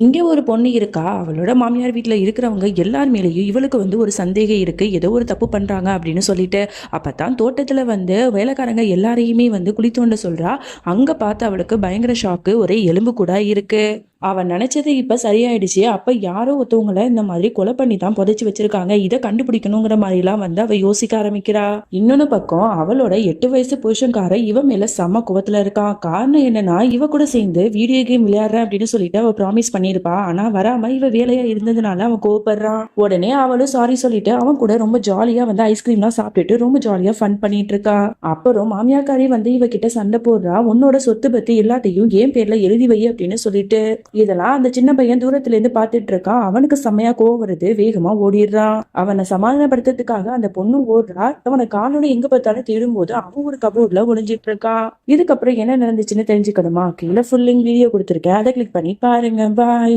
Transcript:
இங்கே ஒரு பொண்ணு இருக்கா? அவளோட மாமியார் வீட்டில் இருக்கிறவங்க எல்லார் மேலேயும் இவளுக்கு வந்து ஒரு சந்தேகம் இருக்குது ஏதோ ஒரு தப்பு பண்ணுறாங்க அப்படின்னு சொல்லிட்டு அப்பதான் தோட்டத்தில் வந்து வேலைக்காரங்க எல்லாரையுமே வந்து குளித்தோண்ட சொல்கிறா அங்கே பார்த்து அவளுக்கு பயங்கர ஷாக்கு ஒரே எலும்பு கூட இருக்குது அவன் நினைச்சது இப்ப சரியாயிடுச்சு. அப்ப யாரோ ஒருத்தவங்களை இந்த மாதிரி கொலை பண்ணி தான் புதைச்சு வச்சிருக்காங்க. இதை கண்டுபிடிக்கணுங்கிற மாதிரிலாம் வந்து அவ யோசிக்க ஆரம்பிக்கிறா. இன்னொன்னு பக்கம் அவளோட எட்டு வயசு புருஷன்கார இவ மேல செம்ம குவத்துல இருக்கான். காரணம் என்னன்னா இவ கூட சேர்ந்து வீடியோ கேம் விளையாடுறேன் அப்படின்னு சொல்லிட்டு அவ ப்ராமிஸ் பண்ணியிருப்பா. ஆனா வராம இவ வேலையா இருந்ததுனால அவன் கோவப்படுறான். உடனே அவளும் சாரி சொல்லிட்டு அவன் கூட ரொம்ப ஜாலியா வந்து ஐஸ்கிரீம்லாம் சாப்பிட்டுட்டு ரொம்ப ஜாலியா ஃபன் பண்ணிட்டு இருக்கா. அப்புறம் மாமியாக்காரி வந்து இவ கிட்ட சண்டை போடுறா. உன்னோட சொத்து பத்தி எல்லாத்தையும் என் பேர்ல எழுதி வை அப்படின்னு சொல்லிட்டு இதெல்லாம் அந்த சின்ன பையன் தூரத்துல இருந்து பாத்துட்டு இருக்கான் அவனுக்கு செம்மையா கோவம் வருது. வேகமா ஓடிடுறான். அவனை சமாதானப்படுத்துறதுக்காக அந்த பொண்ணு ஓடுறா. அவனை காலோட எங்க பார்த்தாலும் தேடும்போது அவன் ஒரு கபோர்ட்ல ஒளிஞ்சிட்டு இருக்கான் இதுக்கப்புறம் என்ன நடந்துச்சுன்னு தெரிஞ்சுக்கணுமா? கீழே ஃபுல்லிங் வீடியோ கொடுத்துருக்கேன். அதை கிளிக் பண்ணி பாருங்க. பாய்